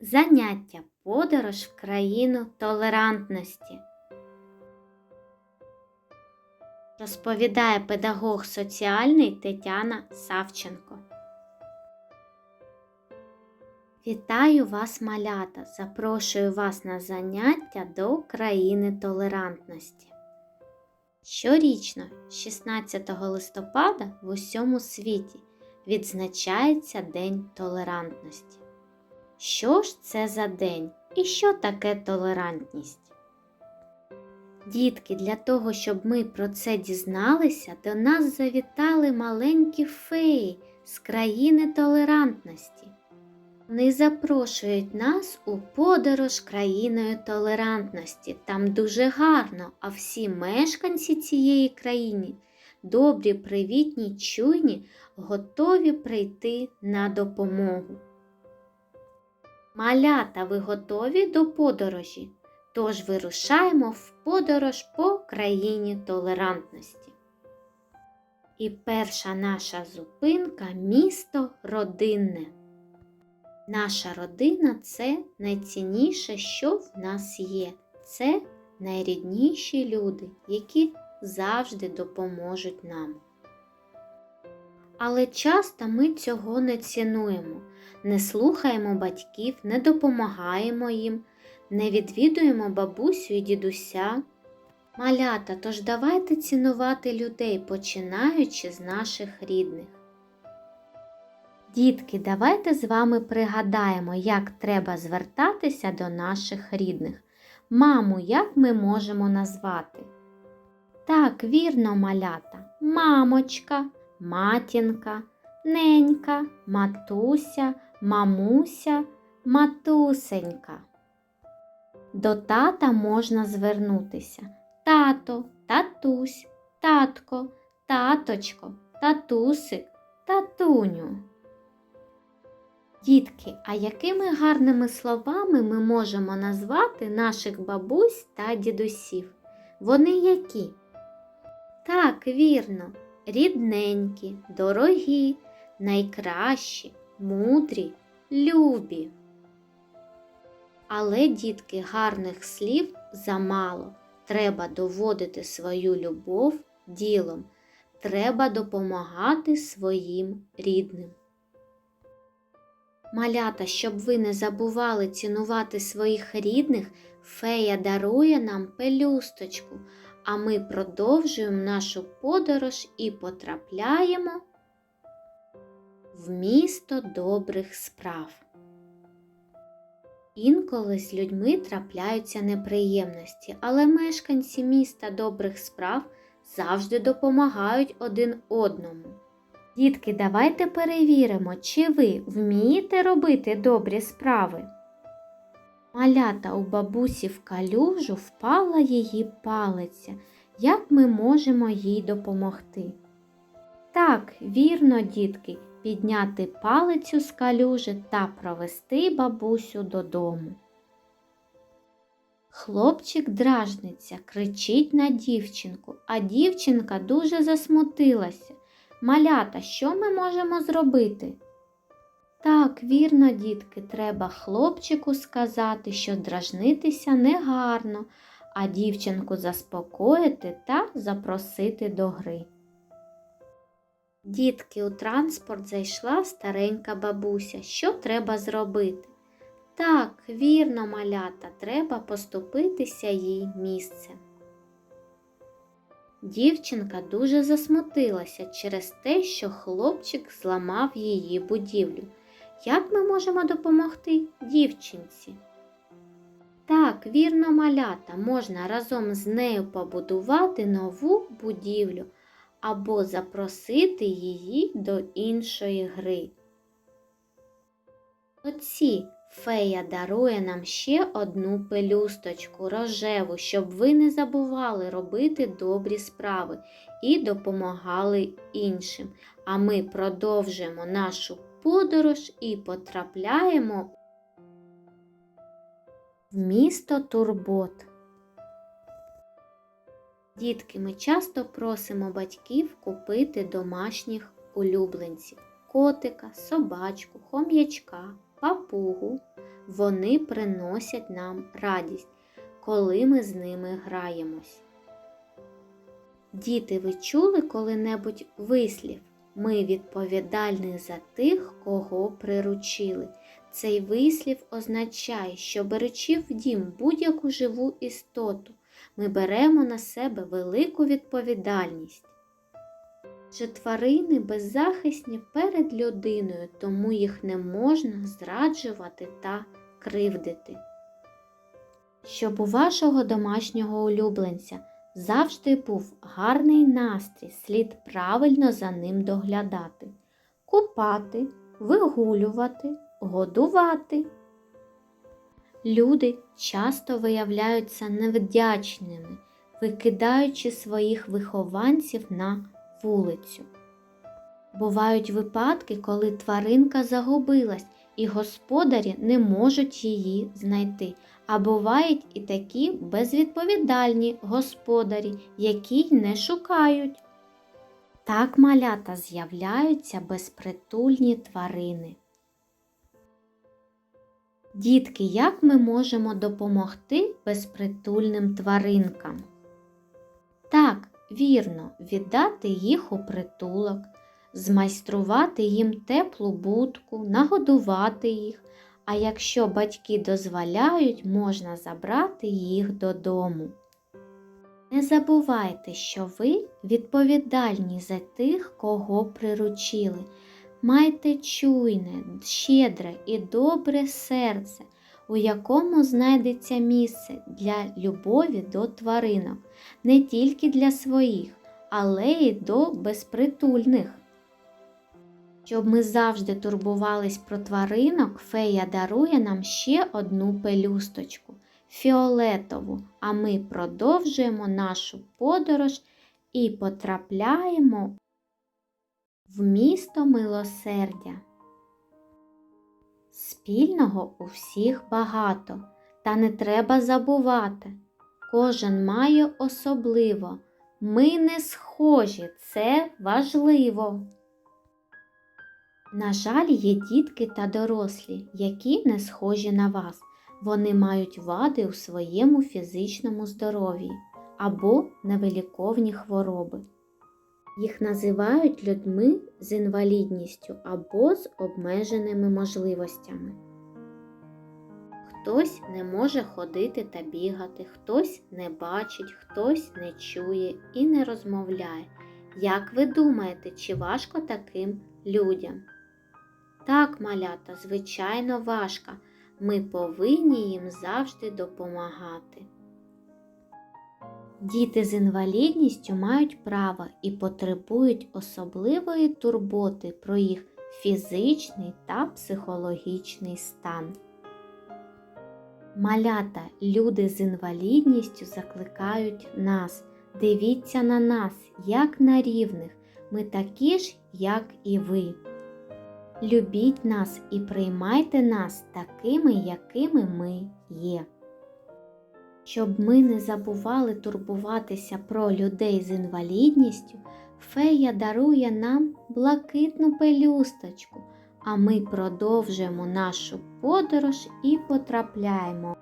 Заняття подорож в країну толерантності. Розповідає педагог соціальний Тетяна Савченко. Вітаю вас, малята! Запрошую вас на заняття до країни толерантності. Щорічно, 16 листопада в усьому світі відзначається День толерантності. Що ж це за день і що таке толерантність? Дітки, для того, щоб ми про це дізналися, до нас завітали маленькі феї з країни толерантності. Вони запрошують нас у подорож країною толерантності. Там дуже гарно, а всі мешканці цієї країни добрі, привітні, чуйні, готові прийти на допомогу. Малята, ви готові до подорожі? Тож вирушаємо в подорож по країні толерантності. І перша наша зупинка місто родинне. Наша родина це найцінніше, що в нас є. Це найрідніші люди, які завжди допоможуть нам. Але часто ми цього не цінуємо, не слухаємо батьків, не допомагаємо їм, не відвідуємо бабусю і дідуся. Малята, тож давайте цінувати людей, починаючи з наших рідних. Дітки, давайте з вами пригадаємо, як треба звертатися до наших рідних. Маму, як ми можемо назвати? Так, вірно, малята, мамочка, матінка, ненька, матуся, мамуся, матусенька. До тата можна звернутися тато, татусь, татко, таточко, татусик, татуню. Дітки, а якими гарними словами ми можемо назвати наших бабусь та дідусів? Вони які? Так, вірно, рідненькі, дорогі, найкращі, мудрі, любі. Але, дітки, гарних слів замало. Треба доводити свою любов ділом. Треба допомагати своїм рідним. Малята, щоб ви не забували цінувати своїх рідних, фея дарує нам пелюсточку, а ми продовжуємо нашу подорож і потрапляємо в місто добрих справ. Інколи з людьми трапляються неприємності, але мешканці міста добрих справ завжди допомагають один одному. Дітки, давайте перевіримо, чи ви вмієте робити добрі справи. Малята у бабусі в калюжу впала її палиця. Як ми можемо їй допомогти? Так, вірно, дітки, підняти палицю з калюжі та провести бабусю додому. Хлопчик дражниться, кричить на дівчинку, а дівчинка дуже засмутилася. Малята, що ми можемо зробити? Так, вірно, дітки, треба хлопчику сказати, що дражнитися негарно, а дівчинку заспокоїти та запросити до гри. Дітки, у транспорт зайшла старенька бабуся. Що треба зробити? Так, вірно, малята, треба поступитися їй місцем. Дівчинка дуже засмутилася через те, що хлопчик зламав її будівлю. Як ми можемо допомогти дівчинці? Так, вірно, малята, можна разом з нею побудувати нову будівлю або запросити її до іншої гри. Оці Фея дарує нам ще одну пелюсточку рожеву, щоб ви не забували робити добрі справи і допомагали іншим. А ми продовжуємо нашу подорож і потрапляємо в місто турбот. Дітки, ми часто просимо батьків купити домашніх улюбленців котика, собачку, хом'ячка папугу. Вони приносять нам радість, коли ми з ними граємось. Діти, ви чули коли-небудь вислів? Ми відповідальні за тих, кого приручили. Цей вислів означає, що беручи в дім будь-яку живу істоту, ми беремо на себе велику відповідальність. Чи тварини беззахисні перед людиною, тому їх не можна зраджувати та кривдити. Щоб у вашого домашнього улюбленця завжди був гарний настрій, слід правильно за ним доглядати, купати, вигулювати, годувати. Люди часто виявляються невдячними, викидаючи своїх вихованців на вулицю. Бувають випадки, коли тваринка загубилась і господарі не можуть її знайти. А бувають і такі безвідповідальні господарі, які й не шукають. Так малята з'являються безпритульні тварини. Дітки, як ми можемо допомогти безпритульним тваринкам? Так, вірно, віддати їх у притулок, змайструвати їм теплу будку, нагодувати їх, а якщо батьки дозволяють, можна забрати їх додому. Не забувайте, що ви відповідальні за тих, кого приручили. Майте чуйне, щедре і добре серце, у якому знайдеться місце для любові до тваринок, не тільки для своїх, але й до безпритульних. Щоб ми завжди турбувались про тваринок, фея дарує нам ще одну пелюсточку фіолетову, а ми продовжуємо нашу подорож і потрапляємо в місто милосердя. Спільного у всіх багато, та не треба забувати. Кожен має особливо. Ми не схожі, це важливо. На жаль, є дітки та дорослі, які не схожі на вас. Вони мають вади у своєму фізичному здоров'ї або невиліковні хвороби. Їх називають людьми з інвалідністю або з обмеженими можливостями. Хтось не може ходити та бігати, хтось не бачить, хтось не чує і не розмовляє. Як ви думаєте, чи важко таким людям? Так, малята, звичайно, важко. Ми повинні їм завжди допомагати. Діти з інвалідністю мають право і потребують особливої турботи про їх фізичний та психологічний стан. Малята, люди з інвалідністю закликають нас. Дивіться на нас, як на рівних. Ми такі ж, як і ви. Любіть нас і приймайте нас такими, якими ми є. Щоб ми не забували турбуватися про людей з інвалідністю, фея дарує нам блакитну пелюсточку, а ми продовжуємо нашу подорож і потрапляємо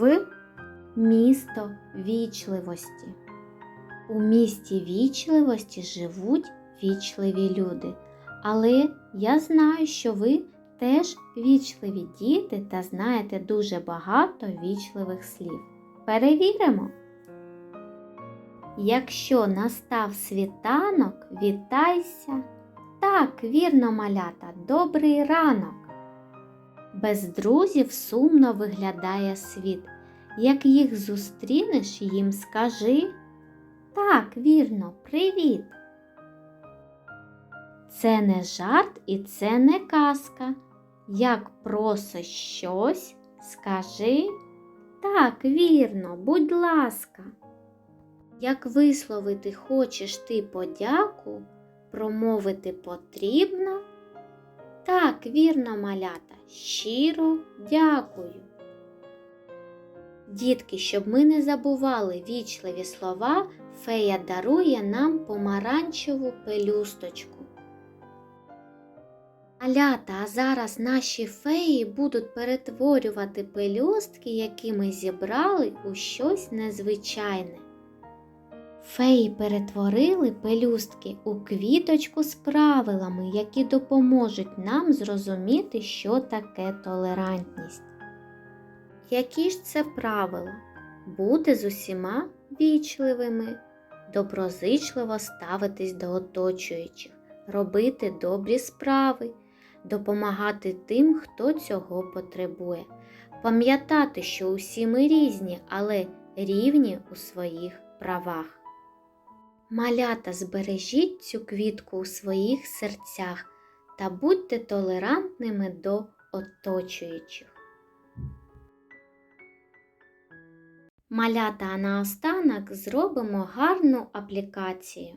в місто вічливості. У місті вічливості живуть вічливі люди. Але я знаю, що ви теж вічливі діти та знаєте дуже багато вічливих слів. Перевіримо. Якщо настав світанок, вітайся. Так, вірно, малята, добрий ранок. Без друзів сумно виглядає світ. Як їх зустрінеш, їм скажи. Так, вірно, привіт. Це не жарт і це не казка. Як просиш щось, скажи так, вірно, будь ласка. Як висловити хочеш ти подяку, промовити потрібно. Так, вірно, малята, щиро дякую. Дітки, щоб ми не забували вічливі слова, фея дарує нам помаранчеву пелюсточку. Малята, а зараз наші феї будуть перетворювати пелюстки, які ми зібрали, у щось незвичайне. Феї перетворили пелюстки у квіточку з правилами, які допоможуть нам зрозуміти, що таке толерантність. Які ж це правила? Бути з усіма вічливими, доброзичливо ставитись до оточуючих, робити добрі справи, допомагати тим, хто цього потребує, пам'ятати, що усі ми різні, але рівні у своїх правах. Малята, збережіть цю квітку у своїх серцях та будьте толерантними до оточуючих. Малята, а наостанок зробимо гарну аплікацію.